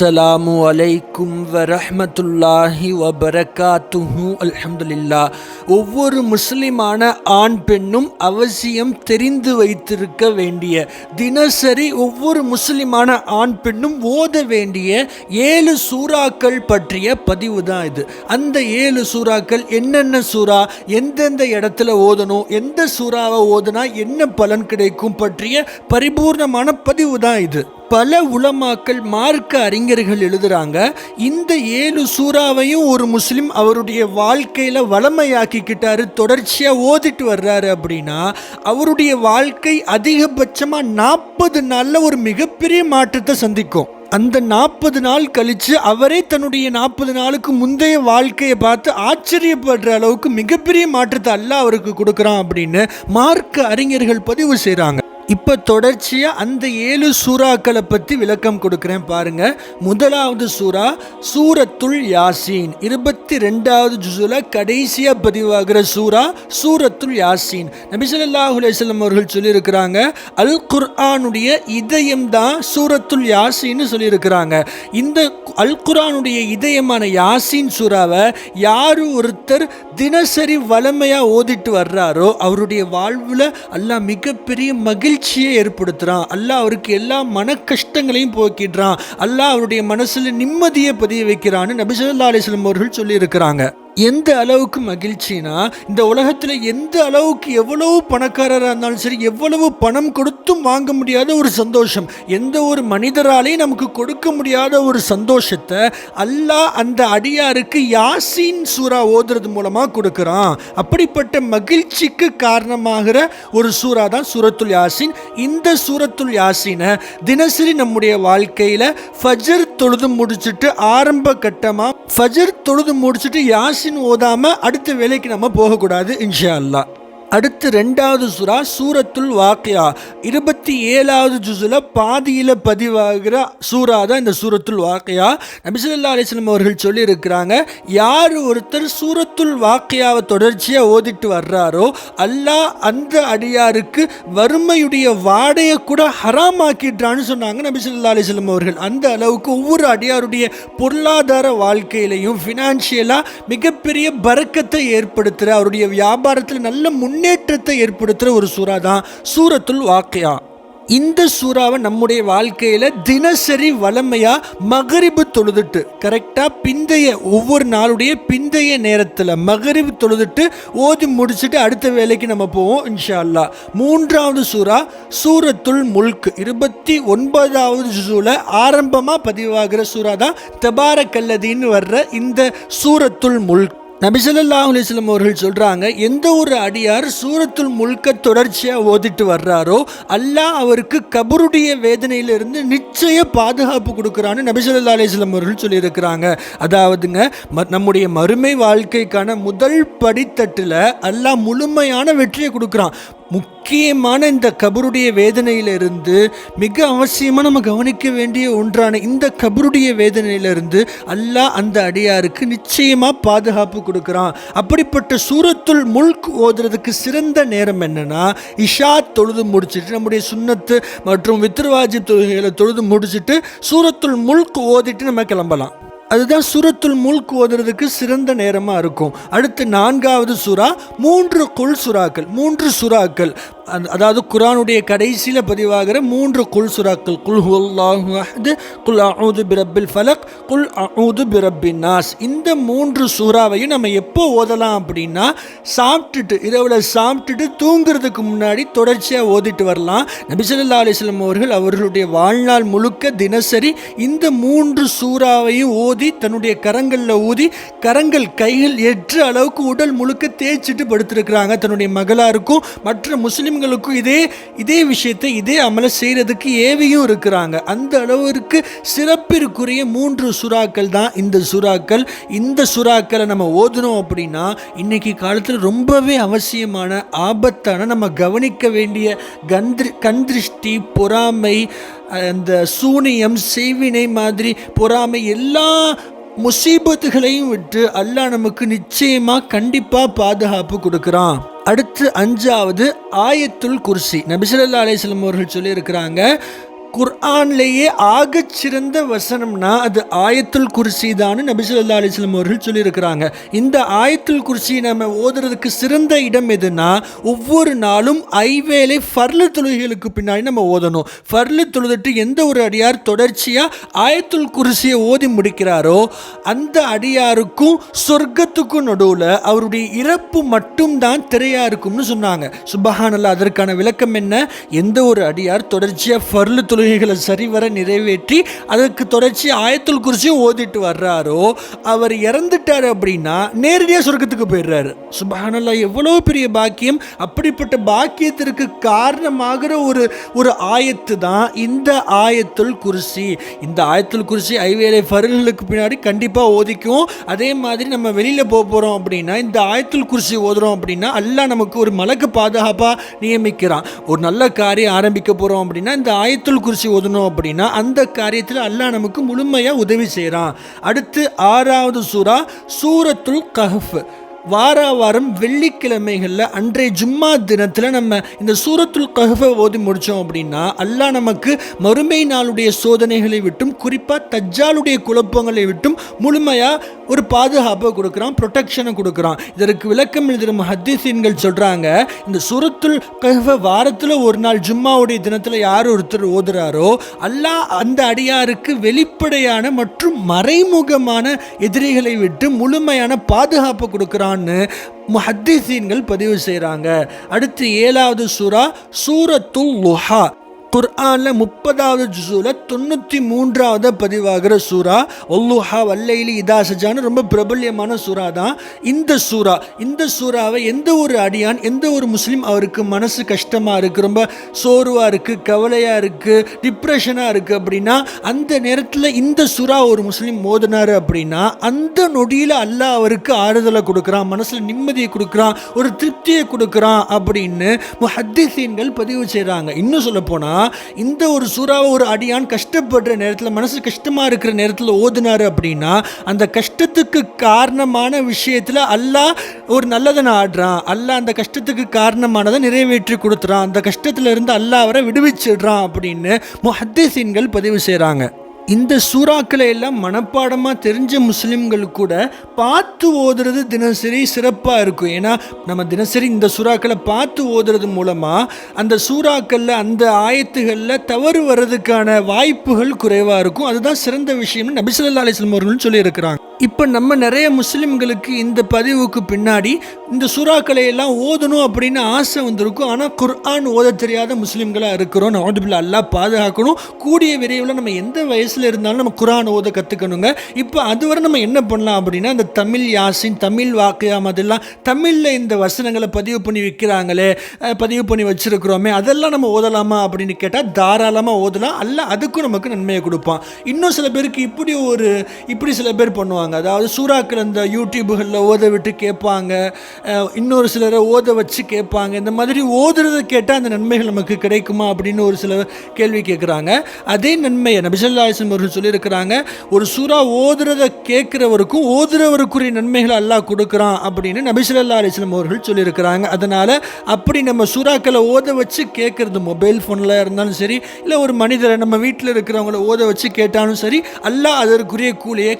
அஸ்ஸலாமு அலைக்கும் வரஹ்மத்துல்லாஹி வபரகாத்துஹு அல்ஹம்துலில்லா ஒவ்வொரு முஸ்லிமான ஆண் பெண்ணும் அவசியம் தெரிந்து வைத்திருக்க வேண்டிய தினசரி ஒவ்வொரு முஸ்லிமான ஆண் பெண்ணும் ஓத வேண்டிய ஏழு சூறாக்கள் பற்றிய பதிவு தான் இது. அந்த ஏழு சூறாக்கள் என்னென்ன சூறா எந்தெந்த இடத்துல ஓதணும் எந்த சூறாவை ஓதுனா என்ன பலன் கிடைக்கும் பற்றிய பரிபூர்ணமான பதிவு தான் இது. பல உலமாக்கள் மார்க்க அறிஞர்கள் எழுதுறாங்க. இந்த ஏழு சூறாவையும் ஒரு முஸ்லீம் அவருடைய வாழ்க்கையில் வளமையாக்கிக்கிட்டாரு தொடர்ச்சியாக ஓதிட்டு வர்றாரு அப்படின்னா அவருடைய வாழ்க்கை அதிகபட்சமாக நாற்பது நாளில் ஒரு மிகப்பெரிய மாற்றத்தை சந்திக்கும். அந்த நாற்பது நாள் கழித்து அவரே தன்னுடைய நாற்பது நாளுக்கு முந்தைய வாழ்க்கையை பார்த்து ஆச்சரியப்படுற அளவுக்கு மிகப்பெரிய மாற்றத்தை அல்ல அவருக்கு கொடுக்குறான் அப்படின்னு மார்க்க அறிஞர்கள் பதிவு செய்கிறாங்க இப்போ தொடர்ச்சியாக அந்த ஏழு சூறாக்களை பற்றி விளக்கம் கொடுக்குறேன் பாருங்க. முதலாவது சூறா சூரத்துல் யாசீன். இருபத்தி ரெண்டாவது ஜுசுல கடைசியாக பதிவாகிற சூறா சூரத்துல் யாசீன். நபிசல்லாஹு அலையம் அவர்கள் சொல்லியிருக்கிறாங்க அல் குர்ஆனுடைய இதயம் தான் சூரத்துல் யாசீன்னு சொல்லியிருக்கிறாங்க. இந்த அல் குர்ஆனுடைய இதயமான யாசின் சூறாவை யார் ஒருத்தர் தினசரி வளமையாக ஓதிட்டு வர்றாரோ அவருடைய வாழ்வில் அல்லாஹ் மிகப்பெரிய மகிழ்ச்சி மகிழ்ச்சியை ஏற்படுத்துகிறான் அல்லாஹ் அவருக்கு எல்லா மன கஷ்டங்களையும் போக்கிடுறான். அல்லாஹ் அவருடைய மனசில் நிம்மதியை பதிய வைக்கிறான்னு நபிசல்லா அலிஸ்லம் அவர்கள் சொல்லியிருக்கிறாங்க. எந்த அளவுக்கு மகிழ்ச்சினா இந்த உலகத்தில் எந்த அளவுக்கு எவ்வளவு பணக்காரராக இருந்தாலும் சரி எவ்வளவு பணம் கொடுத்தும் வாங்க முடியாத ஒரு சந்தோஷம் எந்த ஒரு மனிதராலையும் நமக்கு கொடுக்க முடியாத ஒரு சந்தோஷத்தை அல்லாஹ் அந்த அடியாருக்கு யாசின் சூறா ஓதுறது மூலமாக கொடுக்குறான். அப்படிப்பட்ட மகிழ்ச்சிக்கு காரணமாகிற ஒரு சூறா தான் சூரத்துல் யாசின். இந்த சூரத்துல் யாசினை தினசரி நம்முடைய வாழ்க்கையில் ஃபஜர் தொழுது முடிச்சுட்டு ஆரம்ப கட்டமாக ஃபஜர் தொழுது முடிச்சுட்டு யாசின் ஓதாம அடுத்த வேலைக்கு நம்ம போகக்கூடாது இன்ஷா அல்லாஹ். அடுத்து ரெண்டாவது சுறா சூரத்துல் வாக்கியா. இருபத்தி ஏழாவது ஜுசுல பாதியில் பதிவாகிற சூறா தான் இந்த சூரத்துல் வாக்கியா. நபிசுல்லா அலிஸ்லம் அவர்கள் சொல்லியிருக்கிறாங்க யார் ஒருத்தர் சூரத்துல் வாக்கியாவை தொடர்ச்சியாக ஓதிட்டு வர்றாரோ அல்லாஹ் அந்த அடியாருக்கு வறுமையுடைய வாடையை கூட ஹராமாக்கிட்டான்னு சொன்னாங்க நபிசுல்லா அலிஸ்லம் அவர்கள். அந்த அளவுக்கு ஒவ்வொரு அடியாருடைய பொருளாதார வாழ்க்கையிலையும் ஃபினான்ஷியலாக மிகப்பெரிய பறக்கத்தை ஏற்படுத்துகிற அவருடைய வியாபாரத்தில் நல்ல முன் முன்னேற்றத்தை ஏற்படுத்துகிற ஒரு சூறா தான் சூரத்துல் வாக்கையா. இந்த சூறாவை நம்முடைய வாழ்க்கையில் தினசரி வளமையாக மகரிபு தொழுதுட்டு கரெக்டாக பிந்தைய ஒவ்வொரு நாளுடைய பிந்தைய நேரத்தில் மகரிபு தொழுதுட்டு ஓதி முடிச்சுட்டு அடுத்த வேலைக்கு நம்ம போவோம் இன்ஷா அல்லா மூன்றாவது சூறா சூரத்துல் முல்க். இருபத்தி ஒன்பதாவது ஜூல ஆரம்பமாக பதிவாகிற சூறா தான் தபார கல்லதின்னு வர்ற இந்த சூரத்துல் முல்க். நபிசல்லா அலிஸ்லம் அவர்கள் சொல்கிறாங்க எந்த ஒரு அடியார் சூரத்துல் முழுக்க தொடர்ச்சியாக ஓதிட்டு வர்றாரோ அல்லாஹ் அவருக்கு கபருடைய வேதனையிலிருந்து நிச்சய பாதுகாப்பு கொடுக்குறான்னு நபிசல்லா அலிஸ்லம் அவர்கள் சொல்லியிருக்கிறாங்க. அதாவதுங்க ம- நம்முடைய மறுமை வாழ்க்கைக்கான முதல் படித்தட்டில் அல்லாஹ் முழுமையான வெற்றியை கொடுக்குறான். முக்கியமான இந்த கபருடைய வேதனையிலிருந்து மிக அவசியமாக நம்ம கவனிக்க வேண்டிய ஒன்றான இந்த கபருடைய வேதனையிலிருந்து அல்லாஹ் அந்த அடியாருக்கு நிச்சயமாக பாதுகாப்பு கொடுக்குறான். அப்படிப்பட்ட சூரத்துள் முல்க் ஓதுறதுக்கு சிறந்த நேரம் என்னென்னா இஷா தொழுது முடிச்சிட்டு நம்முடைய சுண்ணத்து மற்றும் வித்ருவாஜி தொழுகைகளை தொழுது முடிச்சுட்டு சூரத்துள் முல்க் ஓதிட்டு நம்ம கிளம்பலாம். அதுதான் சுரத்துல் முல்க் ஓதுறதுக்கு சிறந்த நேரமாக இருக்கும். அடுத்து நான்காவது சுறா மூன்று குல் சுறாக்கள் மூன்று சுறாக்கள். அதாவது குரானுடைய கடைசியில் பதிவாகிற மூன்று குல் சுறாக்கள். குல் ஹுல்லாஹு குல் அவுது பிரபில் ஃபலக் குல் அவுது பிரபி நாஸ். இந்த மூன்று சூறாவையும் நம்ம எப்போ ஓதலாம் அப்படின்னா சாப்பிட்டுட்டு இரவில் சாப்பிட்டுட்டு தூங்குறதுக்கு முன்னாடி தொடர்ச்சியாக ஓதிட்டு வரலாம். நபிசல்லா அலிஸ்லாம் அவர்கள் அவர்களுடைய வாழ்நாள் முழுக்க தினசரி இந்த மூன்று சூறாவையும் ஓதி தன்னுடைய கரங்களில் ஊதி கரங்கள் கைகள் எற்ற அளவுக்கு உடல் முழுக்க தேய்ச்சிட்டு படுத்திருக்கிறாங்க. தன்னுடைய மகளாருக்கும் மற்ற முஸ்லிம்களுக்கும் இதே இதே விஷயத்தை இதே அமலை செய்கிறதுக்கு ஏவியும் இருக்கிறாங்க. அந்த அளவிற்கு சிறப்பிற்குரிய மூன்று சுறாக்கள் தான் இந்த சுறாக்கள். இந்த சுறாக்களை நம்ம ஓதுனோம் அப்படின்னா இன்னைக்கு காலத்தில் ரொம்பவே அவசியமான ஆபத்தான நம்ம கவனிக்க வேண்டிய கந்திரி கந்திருஷ்டி பொறாமை அந்த சூனியம் செய்வினை மாதிரி பொறாமை எல்லா முசீபத்துகளையும் விட்டு அல்லாஹ் நமக்கு நிச்சயமாக கண்டிப்பாக பாதுகாப்பு கொடுக்குறான். அடுத்து அஞ்சாவது ஆயத்துல் குர்சி. நபிசல்லா அலிஸ்லம் அவர்கள் சொல்லியிருக்கிறாங்க குர்ஆன்லேயே ஆக சிறந்த வசனம்னா அது ஆயத்துல் குர்சி தான் நபிசுல்லா அலிஸ்லம் அவர்கள் சொல்லியிருக்கிறாங்க. இந்த ஆயத்துல் குர்சி நம்ம ஓதுறதுக்கு சிறந்த இடம் எதுனா ஒவ்வொரு நாளும் ஐவேளை ஃபர்லு தொழுகைகளுக்கு பின்னாடி நம்ம ஓதணும். ஃபர்லு தொழுதுட்டு எந்த ஒரு அடியார் தொடர்ச்சியாக ஆயத்துல் குர்சியை ஓதி முடிக்கிறாரோ அந்த அடியாருக்கும் சொர்க்கத்துக்கும் நடுவில் அவருடைய இறப்பு மட்டும்தான் திரையாக இருக்கும்னு சொன்னாங்க. சுபஹானல்லா அதற்கான விளக்கம் என்ன? எந்த ஒரு அடியார் தொடர்ச்சியாக ஃபர்லு தொழுகைகளை சரிவர நிறைவேற்றி அதற்கு தொடர்ச்சி ஆயத்துல் குறிச்சியும் ஓதிட்டு வர்றாரோ அவர் இறந்துட்டார் அப்படின்னா நேரடியாக சொர்க்கத்துக்கு போயிடுறாரு. சுபஹானல்லா எவ்வளோ பெரிய பாக்கியம். அப்படிப்பட்ட பாக்கியத்திற்கு காரணமாகிற ஒரு ஒரு ஆயத்து தான் இந்த ஆயத்துல் குர்சி. இந்த ஆயத்துல் குர்சி ஐவேலை ஃபர்களுக்கு பின்னாடி கண்டிப்பாக ஓதிக்குவோம் அதே மாதிரி நம்ம வெளியில் போக போகிறோம் அப்படின்னா இந்த ஆயத்துல் குறிச்சி ஓதுறோம் அப்படின்னா அல்லாஹ் நமக்கு ஒரு மலக்கு பாதுகாப்பாக நியமிக்கிறான். ஒரு நல்ல காரியம் ஆரம்பிக்க போகிறோம் அப்படின்னா இந்த ஆயத்துல் குறிச்சி ஓதணும் அப்படின்னா அந்த காரியத்தில் அல்லாஹ் நமக்கு முழுமையாக உதவி செய்கிறான் அடுத்து ஆறாவது சூரா சூரத்துல் கஹஃப். வார வாரம் வெள்ளிக்கிழமைகளில் அன்றைய ஜும்மா தினத்தில் நம்ம இந்த சூரத்துல் கஹஃபை ஓதி முடித்தோம் அப்படின்னா அல்லாஹ் நமக்கு மறுமை நாளுடைய சோதனைகளை விட்டும் குறிப்பாக தஜ்ஜாலுடைய குழப்பங்களை விட்டும் முழுமையாக ஒரு பாதுகாப்பை கொடுக்குறான் ப்ரொடெக்ஷனை கொடுக்குறான். இதற்கு விளக்கம் எழுதுகிற ஹத்தீசீன்கள் சொல்கிறாங்க இந்த சுரத்துல் கஹஃபை வாரத்தில் ஒரு நாள் ஜும்மாவுடைய தினத்தில் யார் ஒருத்தர் ஓதுறாரோ அல்லாஹ் அந்த அடியாருக்கு வெளிப்படையான மற்றும் மறைமுகமான எதிரிகளை விட்டு முழுமையான பாதுகாப்பு கொடுக்குறான்னு ஹத்தீசீன்கள் பதிவு செய்கிறாங்க அடுத்து ஏழாவது சூரா சூரத்துல் லுஹா. குர்ஆனில் முப்பதாவது ஜுசூல தொண்ணூற்றி மூன்றாவது பதிவாகிற சூரா ஒல்லுஹா வல்லைலி இதா சஜான்னு ரொம்ப பிரபல்யமான சூறா தான் இந்த சூறா இந்த சூறாவை எந்த ஒரு அடியான் எந்த ஒரு முஸ்லீம் அவருக்கு மனசு கஷ்டமாக இருக்குது ரொம்ப சோர்வாக இருக்குது கவலையாக இருக்குது டிப்ரெஷனாக இருக்குது அப்படின்னா அந்த நேரத்தில் இந்த சூறா ஒரு முஸ்லீம் மோதினார் அப்படின்னா அந்த நொடியில் அல்லாஹ் அவருக்கு ஆறுதலை கொடுக்குறான் மனசில் நிம்மதியை கொடுக்குறான் ஒரு திருப்தியை கொடுக்குறான் அப்படின்னு முஹத்திசீன்கள் பதிவு செய்கிறாங்க இன்னும் சொல்லப்போனால் இந்த ஒரு சூறாவை ஒரு அடியான் கஷ்டப்படுற நேரத்தில் மனசு கஷ்டமாக இருக்கிற நேரத்தில் ஓதுனார் அப்படின்னா அந்த கஷ்டத்துக்கு காரணமான விஷயத்தில் அல்லாஹ் ஒரு நல்லதை ஆடுறான். அல்லாஹ் அந்த கஷ்டத்துக்கு காரணமானதை நிறைவேற்றி கொடுத்துறான். அந்த கஷ்டத்துல இருந்து அல்லாஹ் அவரை விடுவிச்சிடுறான் அப்படின்னு முஹத்திசீன்கள் பதிவு செய்கிறாங்க இந்த சூறாக்களை எல்லாம் மனப்பாடமாக தெரிஞ்ச முஸ்லீம்கள் கூட பார்த்து ஓதுறது தினசரி சிறப்பாக இருக்கும். ஏன்னா நம்ம தினசரி இந்த சூறாக்களை பார்த்து ஓதுறது மூலமாக அந்த சூறாக்களில் அந்த ஆயத்துகளில் தவறு வர்றதுக்கான வாய்ப்புகள் குறைவாக இருக்கும். அதுதான் சிறந்த விஷயம்னு நபிசல்லா அலிஸ்லம் அவர்களும் சொல்லியிருக்கிறாங்க. இப்போ நம்ம நிறைய முஸ்லீம்களுக்கு இந்த பதிவுக்கு பின்னாடி இந்த சுறாக்களை எல்லாம் ஓதணும் அப்படின்னு ஆசை வந்திருக்கும். ஆனால் குர்ஆன் ஓத தெரியாத முஸ்லீம்களாக இருக்கிறோம். நவதுபில்லா எல்லாம் பாதுகாக்கணும். கூடிய விரைவில் நம்ம எந்த வயசில் இருந்தாலும் நம்ம குரான் ஓத கற்றுக்கணுங்க இப்போ அதுவரை நம்ம என்ன பண்ணலாம் அப்படின்னா இந்த தமிழ் யாசின் தமிழ் வாக்கியம் அதெல்லாம் தமிழில் இந்த வசனங்களை பதிவு பண்ணி விற்கிறாங்களே பதிவு பண்ணி வச்சுருக்கிறோமே அதெல்லாம் நம்ம ஓதலாமா அப்படின்னு கேட்டால் தாராளமாக ஓதலாம். அல்ல அதுக்கும் நமக்கு நன்மையை கொடுப்பான். இன்னும் சில பேருக்கு இப்படி ஒரு இப்படி சில பேர் பண்ணுவாங்க. அதாவது சூறாக்கள் அந்த யூடியூபுகளில் ஓத விட்டு கேட்பாங்க இன்னொரு சிலரை ஓத வச்சு கேட்பாங்க. இந்த மாதிரி ஓதுறதை கேட்டால் அந்த நன்மைகள் நமக்கு கிடைக்குமா அப்படின்னு ஒரு சிலர் கேள்வி கேட்குறாங்க. அதே நன்மையை நபிசல்லாசன் அவர்கள் சொல்லியிருக்கிறாங்க. ஒரு சூறா ஓதுறதை கேட்குறவருக்கும் ஓதுறவருக்குரிய நன்மைகளை அல்லாஹ் கொடுக்குறான் அப்படின்னு நபிசல்லா அலிஸ்லம் அவர்கள் சொல்லியிருக்கிறாங்க. அதனால் அப்படி நம்ம சூறாக்களை ஓத வச்சு கேட்குறது மொபைல் ஃபோனில் இருந்தாலும் சரி இல்லை ஒரு மனிதரை நம்ம வீட்டில் இருக்கிறவங்கள ஓத வச்சு கேட்டாலும் சரி அல்லாஹ் அதற்குரிய கூலியை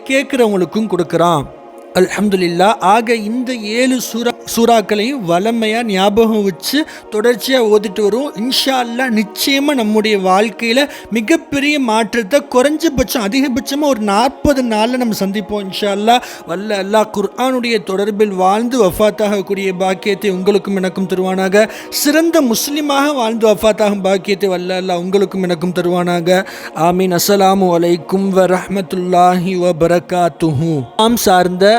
கேட்குறவங்களுக்கும் கொடுக்குறான். அல்ஹம்துலில்லா ஆக இந்த ஏழு சூரா சூறாக்களையும் வளமையாக ஞாபகம் வச்சு தொடர்ச்சியாக ஓதிட்டு வரும் இன்ஷா அல்லாஹ் நிச்சயமாக நம்முடைய வாழ்க்கையில் மிகப்பெரிய மாற்றத்தை குறைஞ்சபட்சம் அதிகபட்சமாக ஒரு நாற்பது நாளில் நம்ம சந்திப்போம் இன்ஷா அல்லாஹ் வல்ல அல்லாஹ் குர்ஆனுடைய தொடர்பில் வாழ்ந்து வஃத்தாகக்கூடிய பாக்கியத்தை உங்களுக்கும் எனக்கும் தருவானாக. சிறந்த முஸ்லீமாக வாழ்ந்து வஃபாத்தாகும் பாக்கியத்தை வல்ல அல்லாஹ் உங்களுக்கும் எனக்கும் தருவானாக. ஆமீன். அஸ்லாம் வலைக்கும் வரமத்துல்லாஹி வ பரகாத்துஹு ஆம் சார்ந்த